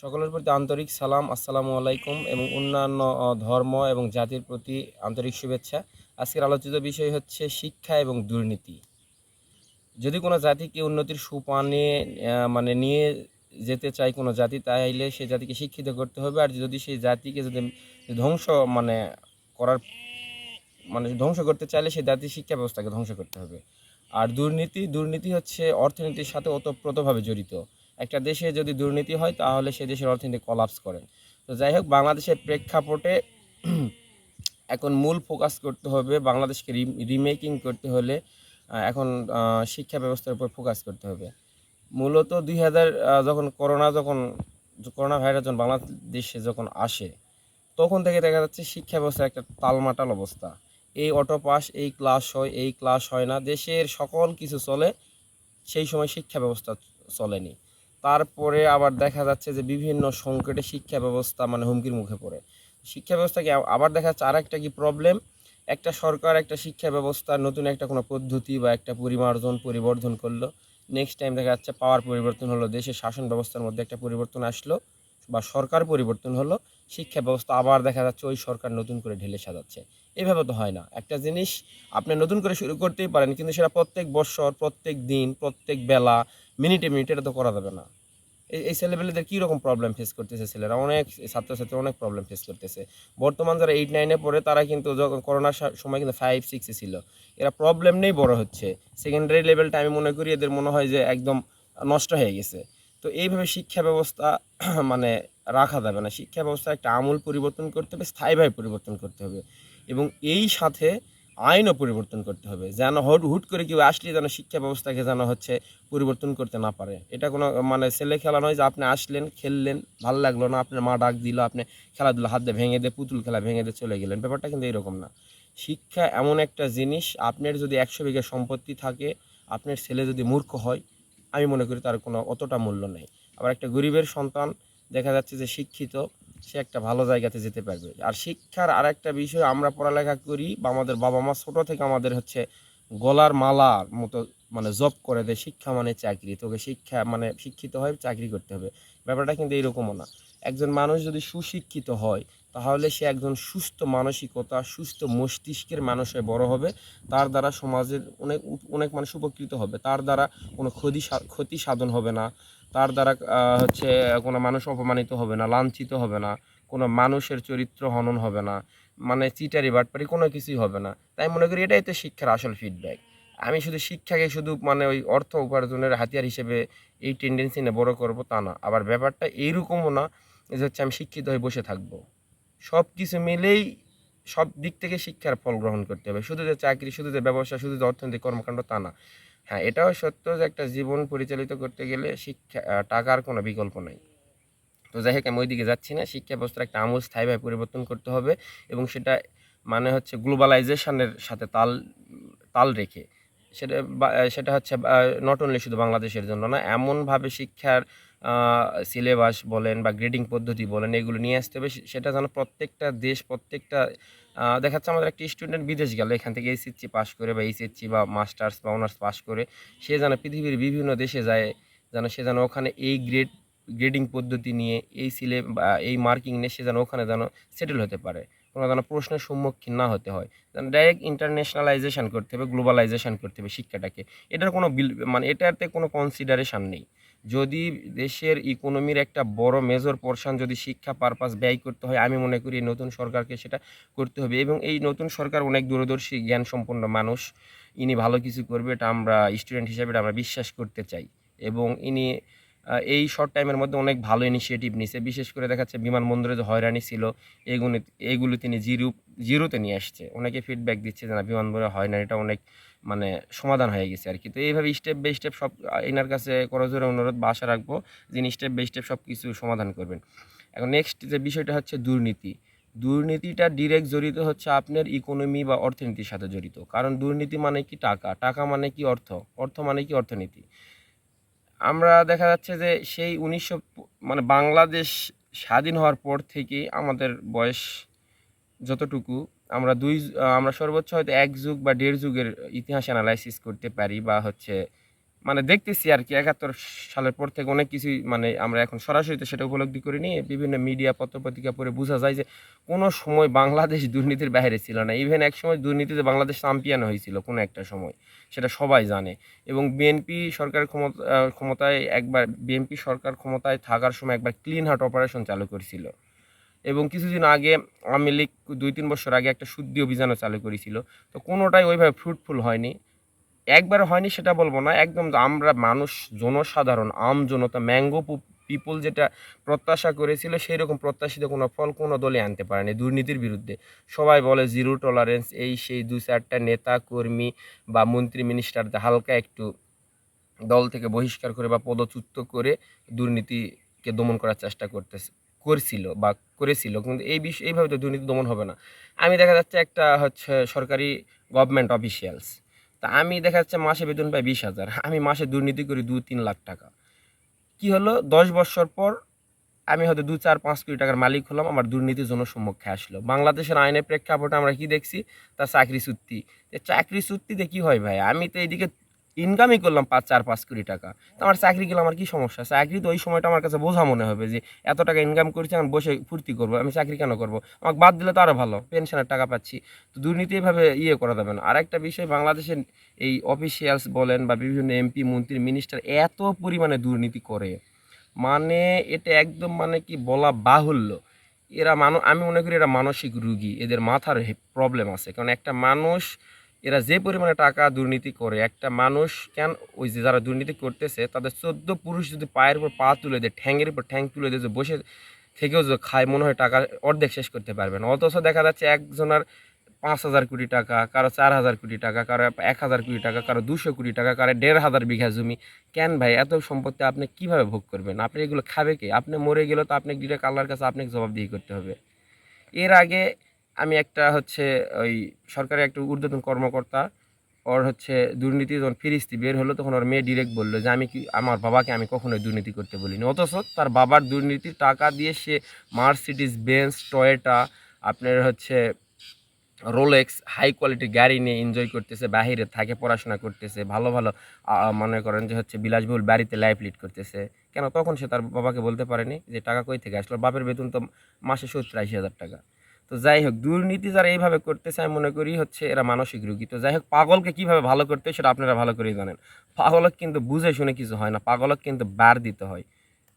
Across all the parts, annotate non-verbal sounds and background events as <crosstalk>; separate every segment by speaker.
Speaker 1: সকলের প্রতি আন্তরিক সালাম, আসসালামু আলাইকুম এবং অন্যান্য ধর্ম এবং জাতির প্রতি আন্তরিক শুভেচ্ছা। আজকের আলোচিত বিষয় হচ্ছে শিক্ষা এবং দুর্নীতি। যদি কোনো জাতিকে উন্নতির সুপানে মানে নিয়ে যেতে চায় কোনো জাতি, তাইলে সেই জাতিকে শিক্ষিত করতে হবে। আর যদি সেই জাতিকে যদি ধ্বংস মানে করার মানে ধ্বংস করতে চাইলে সেই জাতির শিক্ষা ব্যবস্থাকে ধ্বংস করতে হবে। আর দুর্নীতি দুর্নীতি হচ্ছে অর্থনীতির সাথে ওতপ্রোতভাবে জড়িত। একটা দেশে যদি দুর্নীতি হয়, তাহলে সেই দেশের অর্থনীতি কলাপস করেন। তো যাই হোক, বাংলাদেশের প্রেক্ষাপটে <clears throat> এখন মূল ফোকাস করতে হবে বাংলাদেশকে রিমেকিং করতে হলে এখন শিক্ষা ব্যবস্থার উপর ফোকাস করতে হবে। মূলত দুই হাজার যখন করোনা যখন করোনা ভাইরাস যখন বাংলাদেশে যখন আসে, তখন থেকে দেখা যাচ্ছে শিক্ষা ব্যবস্থার একটা তালমাটাল অবস্থা। এই অটো পাস এই ক্লাস হয়, এই ক্লাস হয় না, দেশের সকল কিছু চলে, সেই সময় শিক্ষা ব্যবস্থা চলেনি। তারপরে আবার দেখা যাচ্ছে যে বিভিন্ন সংকটে শিক্ষা ব্যবস্থা মানে হুমকির মুখে পড়ে। শিক্ষা ব্যবস্থাকে আবার দেখা যাচ্ছে আর একটা কি প্রবলেম একটা সরকার একটা শিক্ষা ব্যবস্থা, নতুন একটা কোনো পদ্ধতি বা একটা পরিমার্জন, পরিবর্ধন করল। নেক্সট টাইম দেখা যাচ্ছে পাওয়ার পরিবর্তন হলো, দেশের শাসন ব্যবস্থার মধ্যে একটা পরিবর্তন আসলো বা সরকার পরিবর্তন হলো, শিক্ষা ব্যবস্থা আবার দেখা যাচ্ছে ওই সরকার নতুন করে ঢেলে সাজাচ্ছে। এইভাবে তো হয় না। একটা জিনিস আপনি নতুন করে শুরু করতেই পারেন, কিন্তু সেটা প্রত্যেক বছর, প্রত্যেক দিন, প্রত্যেক বেলা মিনিটে মিনিটে এটা তো করা যাবে না। এই এই ছেলেপেলেদের কী রকম প্রবলেম ফেস করতেছে ছেলেরা? অনেক ছাত্রছাত্রী অনেক প্রবলেম ফেস করতেছে। বর্তমান যারা এইট নাইনে পড়ে, তারা কিন্তু যখন করোনার সময় কিন্তু ফাইভ সিক্সে ছিল, এরা প্রবলেম নেই বড় হচ্ছে। সেকেন্ডারি লেভেলটা আমি মনে করি এদের মনে হয় যে একদম নষ্ট হয়ে গেছে। তো এইভাবে শিক্ষা ব্যবস্থা <clears throat> মানে রাখা যাবে না। শিক্ষা ব্যবস্থা একটা আমূল পরিবর্তন করতে হবে, স্থায়ীভাবে পরিবর্তন করতে হবে। এবং এই সাথে আইনও পরিবর্তন করতে হবে। যেন হুট হুট করে কেউ আসলে যেন শিক্ষা ব্যবস্থাকে যেন হচ্ছে পরিবর্তন করতে না পারে। এটা কোনো মানে ছেলে খেলা নয় যে আপনি আসলেন, খেললেন, ভালো লাগল না, আপনার মা ডাক দিল, আপনি খেলাধুলা হাত দিয়ে ভেঙে দিয়ে, পুতুল খেলা ভেঙে দিয়ে চলে গেলেন। ব্যাপারটা কিন্তু এরকম না। শিক্ষা এমন একটা জিনিস, আপনার যদি একশো বিঘা সম্পত্তি থাকে, আপনার ছেলে যদি মূর্খ হয়, আমি মনে করি তার কোনো অতটা মূল্য নেই। আবার একটা গরিবের সন্তান, দেখা যাচ্ছে যে শিক্ষিত সে একটা ভালো জায়গাতে যেতে পারবে। আর শিক্ষার আর একটা বিষয়, আমরা পড়ালেখা করি বা আমাদের বাবা মা ছোটো থেকে আমাদের হচ্ছে গলার মালার মতো মানে জব করে দেয়, শিক্ষা মানে চাকরি। তোকে শিক্ষা মানে শিক্ষিত হয় চাকরি করতে হবে। ব্যাপারটা কিন্তু এইরকমও না। একজন মানুষ যদি সুশিক্ষিত হয়, তাহলে সে একজন সুস্থ মানসিকতা, সুস্থ মস্তিষ্কের মানুষ বড় হবে। তার দ্বারা সমাজের অনেক অনেক মানুষ উপকৃত হবে। তার দ্বারা কোনো ক্ষতি ক্ষতি সাধন হবে না। তার দ্বারা হচ্ছে, কোনো মানুষ অপমানিত হবে না, লাঞ্ছিত হবে না, কোনো মানুষের চরিত্র হনন হবে না মানে চিটারি বাটপারি কোনো কিছুই হবে না। তাই মনে করি এটাই তো শিক্ষার আসল ফিডব্যাক আমি শুধু শিক্ষাকে শুধু মানে ওই অর্থ উপার্জনের হাতিয়ার হিসেবে এই টেন্ডেন্সি নিয়ে বড় করব তা না। আবার ব্যাপারটা এইরকমও না যে হচ্ছে আমি শিক্ষিত হয়ে বসে থাকব। সব কিছু মিলেই সব দিক থেকে শিক্ষার ফল গ্রহণ করতে হবে। শুধু যে চাকরি, শুধু যে ব্যবসা, শুধু যে অর্থনৈতিক কর্মকাণ্ড তা না। হ্যাঁ এটাও সত্য যে একটা জীবন পরিচালিত করতে গেলে শিক্ষা টাকার কোনো বিকল্প নাই। তো যাই হোক, আমি ওইদিকে যাচ্ছি না। শিক্ষা ব্যবস্থার একটা আমূল স্থায়ীভাবে পরিবর্তন করতে হবে এবং সেটা মানে হচ্ছে গ্লোবালাইজেশনের সাথে তাল তাল রেখে। সেটা সেটা হচ্ছে নট অনলি শুধু বাংলাদেশের জন্য না, এমনভাবে শিক্ষার সিলেবাস বলেন বা গ্রেডিং পদ্ধতি বলেন, এগুলো নিয়ে আসতে হবে। সেটা যেন প্রত্যেকটা দেশ, প্রত্যেকটা দেখা যাচ্ছে আমাদের একটা স্টুডেন্ট বিদেশ গেল, এখান থেকে এইচএসসি পাস করে বা এইচএসসি বা মাস্টার্স বা অনার্স পাস করে, সে যেন পৃথিবীর বিভিন্ন দেশে যায়, যেন সে যেন ওখানে এই গ্রেড গ্রেডিং পদ্ধতি নিয়ে, এই সিলে বা এই মার্কিং নিয়ে সে যেন ওখানে যেন সেটেল হতে পারে। কোনো যেন প্রশ্নের সম্মুখীন না হতে হয়। যেন ডাইরেক্ট ইন্টারন্যাশনালাইজেশন করতে হবে গ্লোবালাইজেশন করতে হবে শিক্ষাটাকে। এটার কোনো বিল মানে এটাতে কোনো কনসিডারেশন নেই। যদি দেশের ইকোনমির একটা বড় মেজর পোর্শন যদি শিক্ষা পারপাস ব্যয় করতে হয়, আমি মনে করি নতুন সরকারকে সেটা করতে হবে। এবং এই নতুন সরকার অনেক দূরদর্শী জ্ঞান সম্পন্ন মানুষ। ইনি ভালো কিছু করবে, এটা আমরা স্টুডেন্ট হিসেবে আমরা বিশ্বাস করতে চাই। এবং ইনি এই শর্ট টাইমের মধ্যে অনেক ভালো ইনিশিয়েটিভ নিছে। বিশেষ করে দেখাচ্ছে বিমানবন্দরে যে হয়রানি ছিল এইগুলো এগুলো তিনি জিরো, জিরোতে নিয়ে আসছে। অনেকে ফিডব্যাক দিচ্ছে যে না, বিমানবন্দরে হয়রানিটা অনেক মানে সমাধান হয়ে গেছে আর কি। তো এইভাবে স্টেপ বাই স্টেপ সব এনার কাছে করজোরে অনুরোধ বা আশা রাখব যিনি স্টেপ বাই স্টেপ সব কিছু সমাধান করবেন। এখন নেক্সট যে বিষয়টা হচ্ছে দুর্নীতি। দুর্নীতিটা ডিরেক্ট জড়িত হচ্ছে আপনার ইকোনমি বা অর্থনীতির সাথে জড়িত। কারণ দুর্নীতি মানে কি টাকা? টাকা মানে কি অর্থ? অর্থ মানে কি অর্থনীতি? আমরা দেখা যাচ্ছে যে সেই উনিশশো মানে বাংলাদেশ স্বাধীন হওয়ার পর থেকে আমাদের বয়স যতটুকু আমরা দুই আমরা সর্বোচ্চ হয়তো এক যুগ বা দেড় যুগের ইতিহাস অ্যানালাইসিস করতে পারি বা হচ্ছে মানে দেখতেছি আর কি, একাত্তর সালের পর থেকে অনেক কিছুই মানে আমরা এখন সরাসরি তো সেটা উপলব্ধি করিনি। বিভিন্ন মিডিয়া পত্রপত্রিকা পড়ে বোঝা যায় যে কোনো সময় বাংলাদেশ দুর্নীতির বাইরে ছিল না। ইভেন এক সময় দুর্নীতিতে বাংলাদেশ চ্যাম্পিয়ন হয়েছিল কোনো একটা সময়, সেটা সবাই জানে। এবং বিএনপি সরকার ক্ষমতা ক্ষমতায় একবার বিএনপি সরকার ক্ষমতায় থাকার সময় একবার ক্লিন হার্ট অপারেশন চালু করেছিল। এবং কিছুদিন আগে আওয়ামী লীগ দুই, তিন বছর আগে একটা শুদ্ধি অভিযানও চালু করেছিল। তো কোনোটাই ওইভাবে ফ্রুটফুল হয়নি। একবার হয়নি সেটা বলব না। একদম আমরা মানুষ, জনসাধারণ, আম জনতা ম্যাঙ্গো পিপল যেটা প্রত্যাশা করেছিল সেই রকম প্রত্যাশিত কোনো ফল কোনো দলে আনতে পারেনি দুর্নীতির বিরুদ্ধে। সবাই বলে জিরো টলারেন্স এই সেই দু চারটা নেতা, কর্মী বা মন্ত্রী মিনিস্টারদের হালকা একটু দল থেকে বহিষ্কার করে বা পদচ্যুত করে দুর্নীতিকে দমন করার চেষ্টা করতেছে। করছিল বা করেছিল, কিন্তু এই বিষয়, এইভাবে তো দুর্নীতি দমন হবে না। আমি দেখা যাচ্ছে একটা হচ্ছে সরকারি গভর্নমেন্ট অফিসিয়ালস তা আমি দেখা যাচ্ছে মাসে বেতন পাই বিশ হাজার, আমি মাসে দুর্নীতি করি দু, তিন লাখ টাকা। কি হলো? দশ বছর পর আমি হয়তো দু, চার, পাঁচ কোটি টাকার মালিক হলাম, আমার দুর্নীতির জন্য সম্মুখে আসলো। বাংলাদেশের আইনের প্রেক্ষাপটে আমরা কি দেখছি? তার চাকরি চুক্তি। চাকরি চুক্তিতে কি হয় ভাই? আমি তো এইদিকে ইনকামই করলাম পাঁচ, চার, পাঁচ কোটি টাকা। তো আমার চাকরি গেলে, আমার কি সমস্যা? চাকরি তো ওই সময়টা আমার কাছে বোঝা মনে হবে যে এত টাকা ইনকাম করছি আমি বসে ফুর্তি করব, আমি চাকরি কেন করব? আমাকে বাদ দিলে তো আরও ভালো পেনশনের টাকা পাচ্ছি। তো দুর্নীতি এভাবে ইয়ে করা যাবে না। আর একটা বিষয়, বাংলাদেশের এই অফিসিয়ালস বলেন বা বিভিন্ন এমপি মন্ত্রী মিনিস্টার এত পরিমাণে দুর্নীতি করে। মানে এটা একদম মানে কি বলা বাহুল্য। এরা মানো, আমি মনে করি এরা মানসিক রুগী, এদের মাথার প্রবলেম আছে। কারণ একটা মানুষ এরা যে পরিমাণে টাকা দুর্নীতি করে, একটা মানুষ কেন ওই যে যারা দুর্নীতি করতেছে, তাদের চোদ্দ পুরুষ যদি পায়ের উপর পা তুলে দেয় ঠ্যাংয়ের উপর ঠ্যাং তুলে দিয়ে যে বসে থেকেও যে খায়, মনে হয় টাকা অর্ধেক শেষ করতে পারবে না অথচ দেখা যাচ্ছে একজনের পাঁচ হাজার কোটি টাকা, কারও চার হাজার কোটি টাকা, কারও এক হাজার কোটি টাকা, কারও দুশো কোটি টাকা, কারও দেড় হাজার বিঘা জমি। কেন ভাই, এত সম্পত্তি আপনি কীভাবে ভোগ করবেন? আপনি এগুলো খাবে কে? আপনি মরে গেলে তো আপনি ডিরেক্ট আল্লাহর কাছে আপনাকে জবাবদিহি করতে হবে। এর আগে আমি একটা হচ্ছে ওই সরকারের একটা ঊর্ধ্বতন কর্মকর্তা, ওর হচ্ছে দুর্নীতি যখন ফিরিস্তি বের হলো, তখন ওর মেয়ে ডিরেক্ট বলল যে, আমি কি, আমার বাবাকে আমি কখনোই দুর্নীতি করতে বলিনি। অথচ তার বাবার দুর্নীতির টাকা দিয়ে সে মার্সিডিস বেঞ্চ টয়েটা আপনার হচ্ছে রোলেক্স হাই কোয়ালিটি গাড়ি নিয়ে এনজয় করতেছে, বাহিরে থাকে, পড়াশোনা করতেছে, ভালো ভালো মনে করেন যে হচ্ছে বিলাসবহুল বাড়িতে লাইফ লিড করতেছে। কেন? তখন সে তার বাবাকে বলতে পারেনি যে, টাকা কই থেকে আসলো? বাপের বেতন তো মাসে সত্তর আশি হাজার টাকা। তো যাই হোক, দুর্নীতি যারা এইভাবে করতেছে, আমি মনে করি হচ্ছে এরা মানসিক রুগী। তো যাই হোক, পাগলকে কীভাবে ভালো করতে হয় সেটা আপনারা ভালো করেই জানেন। পাগলক কিন্তু বুঝে শুনে কিছু হয় না, পাগলক কিন্তু বার দিতে হয়।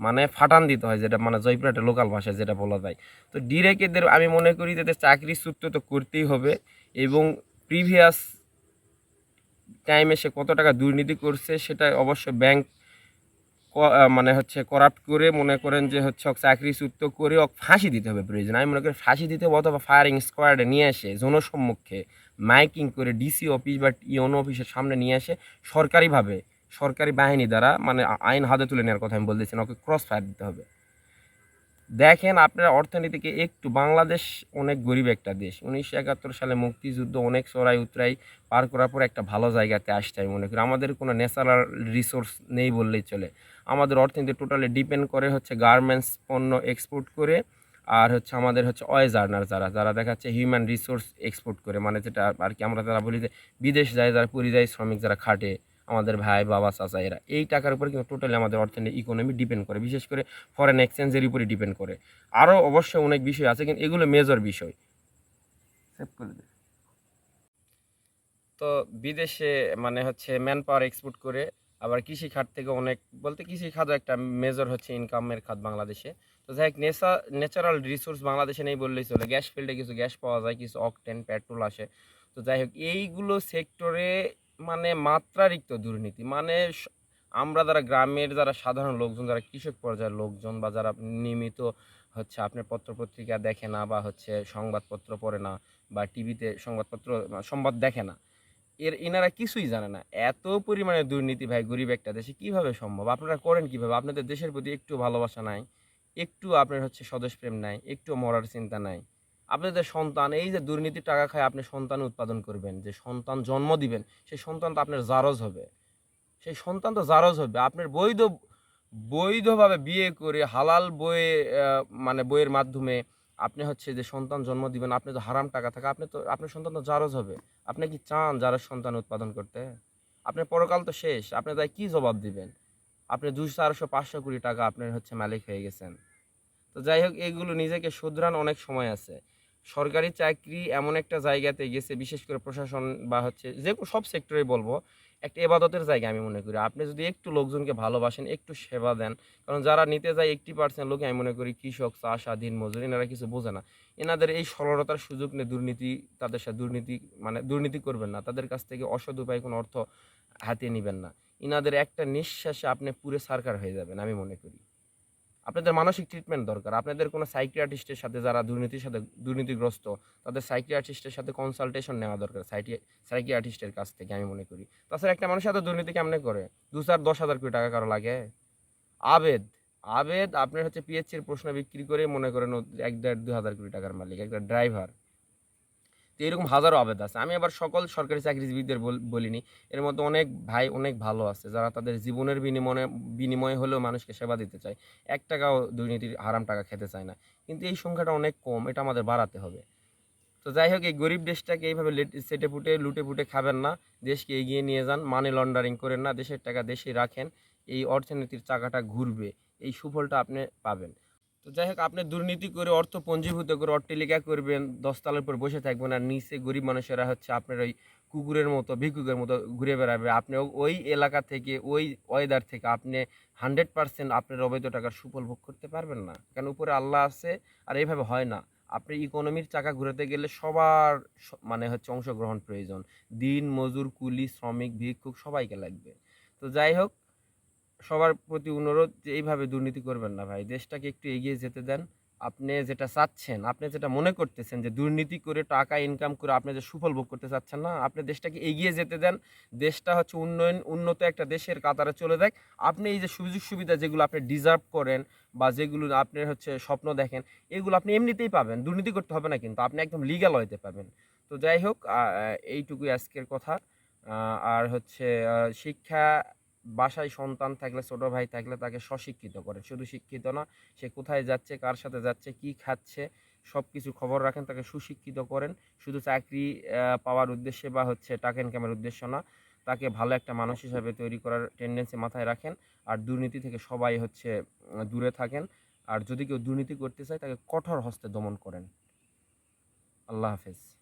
Speaker 1: মানে ফাটান দিতে হয়, যেটা মানে জয়পুরহাটের লোকাল ভাষায় যেটা বলা যায়। তো ডিরেক্ট এদের, আমি মনে করি যে চাকরি সূত্র তো করতেই হবে এবং প্রিভিয়াস টাইমে সে কত টাকা দুর্নীতি করছে, সেটা অবশ্য ব্যাংক মানে হচ্ছে করাপ্ট করে মনে করেন যে হচ্ছে চাকরি চুক্ত করে ওকে ফাঁসি দিতে হবে প্রয়োজন। আমি মনে করি ফাঁসি দিতে হবে অথবা ফায়ারিং স্কোয়াডে নিয়ে আসে, জনসম্মুখে মাইকিং করে ডিসি অফিস বা ইউনো অফিসের সামনে নিয়ে আসে সরকারিভাবে, সরকারি বাহিনী দ্বারা মানে আইন হাতে তুলে নেওয়ার কথা আমি বলতেছি ওকে ক্রস ফায়ার দিতে হবে। দেখেন আপনার অর্থনীতিকে একটু, বাংলাদেশ অনেক গরিব একটা দেশ। উনিশশো একাত্তর সালে মুক্তিযুদ্ধ অনেক চড়াই উতরাই পার করার পর একটা ভালো জায়গাতে আসতে আমি মনে করি। আমাদের কোনো ন্যাচারাল রিসোর্স নেই বললেই চলে। আমাদের অর্থনীতি টোটালি ডিপেন্ড করে হচ্ছে গার্মেন্টস পণ্য এক্সপোর্ট করে আর হচ্ছে আমাদের হচ্ছে অয়েজ আর্নার যারা যারা দেখাচ্ছে হিউম্যান রিসোর্স এক্সপোর্ট করে। মানে যেটা আর কি আমরা যারা বলি যে বিদেশ যায় যারা পরিযায়ী শ্রমিক যারা খাটে আমাদের ভাই বাবা চাচা এরা এই টাকার উপরে কিন্তু টোটালি আমাদের অর্থনীতি ইকোনমি ডিপেন্ড করে। বিশেষ করে ফরেন এক্সচেঞ্জের উপরে ডিপেন্ড করে। আরও অবশ্যই অনেক বিষয় আছে কিন্তু এগুলো মেজর বিষয়। সেভ করে। তো বিদেশে মানে হচ্ছে ম্যান পাওয়ার এক্সপোর্ট করে আবার কৃষি খাত থেকে অনেক, বলতে কৃষি খাতও একটা মেজর হচ্ছে ইনকামের খাত বাংলাদেশে। তো যাই হোক, নেশা ন্যাচারাল রিসোর্স বাংলাদেশে নেই বললেই চলে। গ্যাস ফিল্ডে কিছু গ্যাস পাওয়া যায়, কিছু অকটেন পেট্রোল আসে। তো যাই হোক, এইগুলো সেক্টরে মানে মাত্রারিক্ত দুর্নীতি। মানে আমরা যারা গ্রামের যারা সাধারণ লোকজন, যারা কৃষক পর্যায়ের লোকজন বা যারা নিয়মিত হচ্ছে আপনার পত্রপত্রিকা দেখে না বা হচ্ছে সংবাদপত্র পড়ে না বা টিভিতে সংবাদপত্র সংবাদ দেখে না এর, এনারা কিছুই জানে না। এত পরিমাণে দুর্নীতি ভাই, গরিব একটা দেশে কীভাবে সম্ভব? আপনারা করেন কীভাবে? আপনাদের দেশের প্রতি একটু ভালোবাসা নাই, একটু আপনার হচ্ছে স্বদেশপ্রেম নাই, একটু মরার চিন্তা নাই। আপনাদের সন্তান, এই যে দুর্নীতির টাকা খায় আপনি সন্তান উৎপাদন করবেন, যে সন্তান জন্ম দিবেন, সেই সন্তান তো আপনার জারজ হবে। সেই সন্তান তো জারজ হবে। আপনার বৈধ, বৈধভাবে বিয়ে করে হালাল বইয়ে মানে বইয়ের মাধ্যমে আপনি হচ্ছে যে সন্তান জন্ম দিবেন, আপনি তো হারাম টাকা থাকে, আপনি তো, আপনার সন্তান তো জারজ হবে। আপনি কি চান জারজ সন্তান উৎপাদন করতে? আপনার পরকাল তো শেষ, আপনি তাই কি জবাব দিবেন? আপনি দুশো চারশো পাঁচশো কোটি টাকা আপনার হচ্ছে মালিক হয়ে গেছেন। তো যাই হোক, এগুলো নিজেকে শুধরান অনেক সময় আছে। সরকারি চাকরি এমন একটা জায়গাতে গেছে, বিশেষ করে প্রশাসন বা হচ্ছে যে সব সেক্টরে বলব একটা এবাদতের জায়গা আমি মনে করি। আপনি যদি একটু লোকজনকে ভালোবাসেন, একটু সেবা দেন, কারণ যারা নিতে যায় একটি পার্সেন্ট লোকে, আমি মনে করি কৃষক, চাষা দিন মজুরি, এনারা কিছু বোঝে না। এনাদের এই সরলতার সুযোগ নিয়ে দুর্নীতি, তাদের সাথে দুর্নীতি মানে দুর্নীতি করবেন না। তাদের কাছ থেকে অসৎ উপায় কোনো অর্থ হাতিয়ে নেবেন না। ইনাদের একটা নিঃশ্বাসে আপনি পুরে সরকার হয়ে যাবেন, আমি মনে করি। আপনাদের মানসিক ট্রিটমেন্ট দরকার। আপনাদের কোনো সাইকিয়াট্রিস্টের সাথে যারা দুর্নীতির সাথে, দুর্নীতিগ্রস্ত, তাদের সাইকিয়াট্রিস্টের সাথে কনসালটেশন নেওয়া দরকার সাইকিয়াট্রিস্টের কাছ থেকে আমি মনে করি। তাছাড়া একটা মানুষের সাথে দুর্নীতি কেমনে করে? দু চার, দশ হাজার কোটি টাকা কারও লাগে? আবেদ আবেদ আপনার হচ্ছে পিএইচসির প্রশ্ন বিক্রি করে মনে করেন এক দেড়, দু হাজার কোটি টাকার মালিক, একটা ড্রাইভার তো এরকম হাজারো আবেদ আছে। আমি আবার সকল সরকারি চাকরিজীবীদের বল- বলিনি। এর মধ্যে অনেক ভাই অনেক ভালো আছে, যারা তাদের জীবনের বিনিময়ে বিনিময়ে হলেও মানুষকে সেবা দিতে চায়। এক টাকাও দুর্নীতির হারাম টাকা খেতে চায় না। কিন্তু এই সংখ্যাটা অনেক কম, এটা আমাদের বাড়াতে হবে। তো যাই হোক, এই গরিব দেশটাকে এইভাবে সেটে ফুটে লুটে ফুটে খাবেন না। দেশকে এগিয়ে নিয়ে যান মানি লন্ডারিং করেন না। দেশের টাকা দেশে রাখেন। এই অর্থনীতির চাকাটা ঘুরবে। এই সুফলটা আপনি পাবেন। তো যাই হোক, আপনি দুর্নীতি করে অর্থ পঞ্জীভূত করে অট্টালিকা করবেন, দশতলার উপর বসে থাকবেন, আর নিচে গরিব মানুষেরা হচ্ছে আপনার ওই কুকুরের মতো, ভিক্ষুকের মতো ঘুরে বেড়াবে। আপনি ওই এলাকা থেকে, ওই ওয়েদার থেকে আপনি হান্ড্রেড পার্সেন্ট আপনার অবৈধ টাকার সুফল ভোগ করতে পারবেন না। কেন উপরে আল্লাহ আছে, আর এইভাবে হয় না। আপনি ইকোনমির চাকা ঘুরাতে গেলে সবার মানে হচ্ছে অংশগ্রহণ প্রয়োজন। দিন, মজুর, কুলি, শ্রমিক, ভিক্ষুক সবাইকে লাগবে। তো যাই হোক সবার প্রতি অনুরোধ যে এইভাবে দুর্নীতি করবেন না ভাই। দেশটাকে একটু এগিয়ে যেতে দেন। আপনি যেটা চাচ্ছেন, আপনি যেটা মনে করতেছেন যে দুর্নীতি করে টাকা ইনকাম করে আপনি যে সুফল ভোগ করতে চাচ্ছেন না, আপনি দেশটাকে এগিয়ে যেতে দেন। দেশটা হচ্ছে উন্নয়ন, উন্নত একটা দেশের কাতারে চলে দেখ আপনি এই যে সুযোগ সুবিধা যেগুলো আপনি ডিজার্ভ করেন বা যেগুলো আপনি হচ্ছে স্বপ্ন দেখেন, এগুলো আপনি এমনিতেই পাবেন। দুর্নীতি করতে হবে না কিন্তু, আপনি একদম লিগ্যাল হইতে পাবেন তো যাই হোক এইটুকুই আজকের কথা। আর হচ্ছে শিক্ষা বাসায় সন্তান থাকলে, ছোট ভাই থাকলে তাকে স্বশিক্ষিত করেন শুধু শিক্ষিত না, সে কোথায় যাচ্ছে, কার সাথে যাচ্ছে, কি খাচ্ছে সব কিছু খবর রাখেন, তাকে সুশিক্ষিত করেন। শুধু চাকরি পাওয়ার উদ্দেশ্যে বা হচ্ছে টাকা ইনকামের উদ্দেশ্য না, তাকে ভালো একটা মানুষ হিসাবে তৈরি করার টেন্ডেন্সি মাথায় রাখেন। আর দুর্নীতি থেকে সবাই হচ্ছে দূরে থাকেন। আর যদি কেউ দুর্নীতি করতে চায়, তাকে কঠোর হস্তে দমন করেন। আল্লাহ হাফেজ।